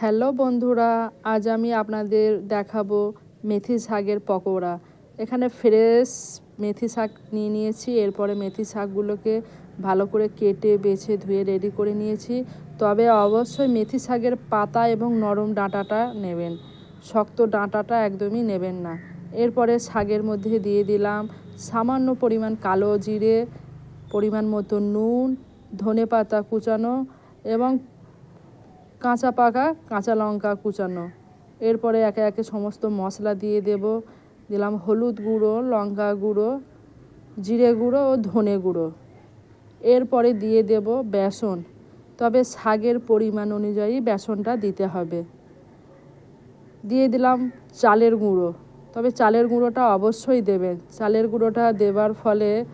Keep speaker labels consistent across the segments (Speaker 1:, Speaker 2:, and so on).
Speaker 1: Hello বন্ধুরা, আজ আমি আপনাদের দেখাবো মেথি শাকের পকোড়া। এখানে ফ্রেশ মেথি শাক নিয়ে নিয়েছি, এরপরে মেথি শাকগুলোকে ভালো করে কেটে, বেছে, ধুয়ে, রেডি করে নিয়েছি। তবে অবশ্যই মেথি শাকের পাতা এবং নরম ডাঁটাটা নেবেন। শক্ত ডাঁটাটা একদমই নেবেন না। এরপরে শাকের মধ্যে দিয়ে দিলাম সামান্য পরিমাণ কালো জিরে, পরিমাণ মতো নুন ধনে পাতা কুচানো এবং কাঁচা পাকা, কাঁচা লঙ্কা কুচানো। এরপরে একে একে সমস্ত মশলা দিয়ে দেব। দিলাম হলুদ গুঁড়ো, লঙ্কা গুঁড়ো, জিরে গুঁড়ো ও ধনে গুঁড়ো। এরপরে দিয়ে দেব বেসন। তবে শাকের পরিমাণ অনুযায়ী বেসনটা দিতে হবে। দিয়ে দিলাম চালের গুঁড়ো। তবে চালের গুঁড়োটা অবশ্যই দেবেন। চালের গুঁড়োটা দেবার ফলে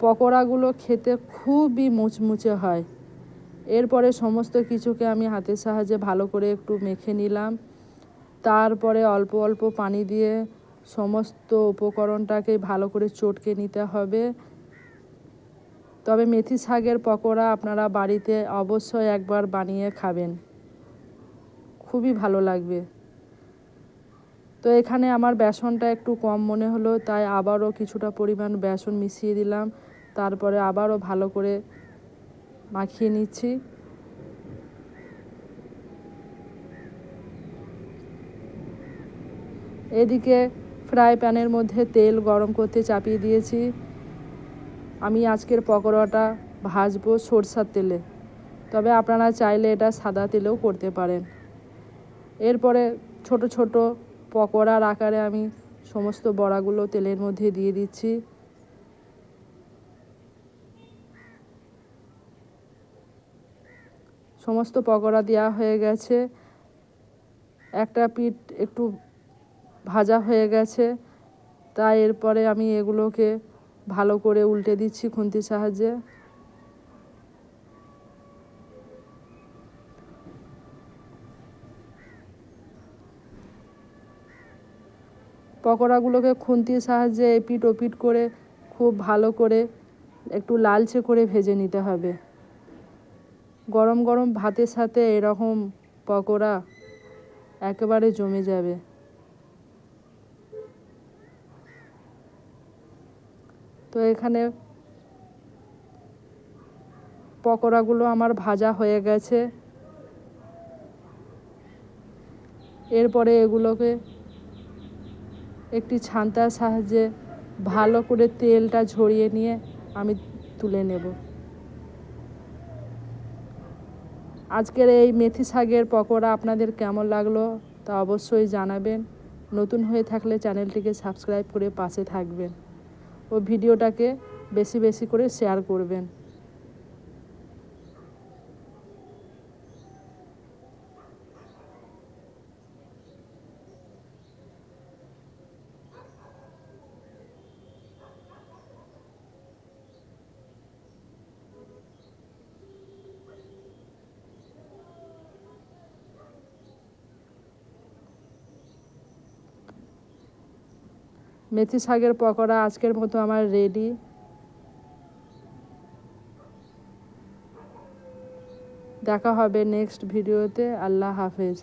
Speaker 1: পকোড়াগুলো খেতে খুবই মুচমুচে হয়। এরপরে সমস্ত কিছুকে আমি হাতের সাহায্যে ভালো করে একটু মেখে নিলাম। তারপরে অল্প অল্প পানি দিয়ে সমস্ত উপকরণটাকে ভালো করে চটকে নিতে হবে। তবে মেথি শাকের পকোড়া আপনারা বাড়িতে অবশ্যই একবার বানিয়ে খাবেন। খুবই ভালো লাগবে। তো এখানে আমার বেসনটা একটু কম মনে হলো, তাই আবারও কিছুটা পরিমাণ বেসন মিশিয়ে দিলাম। তারপরে আবারও ভালো করে মাখিয়ে নিচ্ছি। এদিকে ফ্রাই প্যানের মধ্যে তেল গরম করতে চাপিয়ে দিয়েছি। আমি আজকের পকোড়াটা ভাজবো সরষার তেলে। তবে আপনারা চাইলে এটা সাদা তেলেও করতে পারেন। এরপরে ছোট ছোট পকোড়ার আকারে আমি সমস্ত বড়াগুলো তেলের মধ্যে দিয়ে দিচ্ছি। সমস্ত পকোড়া দেওয়া হয়ে গেছে। একটা পিঠ একটু ভাজা হয়ে গেছে। তাই এরপরে আমি এগুলোকে ভালো করে উল্টে দিচ্ছি খুন্তির সাহায্যে। পকোড়াগুলোকে খুন্তির সাহায্যে এপিট ওপিট করে খুব ভালো করে একটু লালচে করে ভেজে নিতে হবে। গরম গরম ভাতের সাথে এরকম পকোড়া একেবারে জমে যাবে। তো এখানে পকোড়াগুলো আমার ভাজা হয়ে গেছে। এরপরে এগুলোকে একটি ছান্তার সাহায্যে ভালো করে তেলটা ঝরিয়ে নিয়ে আমি তুলে নেব। আজকের এই মেথি শাকের পকোড়া আপনাদের কেমন লাগল তা অবশ্যই জানাবেন। নতুন হয়ে থাকলে চ্যানেলটিকে সাবস্ক্রাইব করে পাশে থাকবেন ও ভিডিওটাকে বেশি বেশি করে শেয়ার করবেন। মেথি শাকের পকোড়া আজকের মতো আমার রেডি দেখা হবে নেক্সট ভিডিওতে আল্লাহ হাফেজ।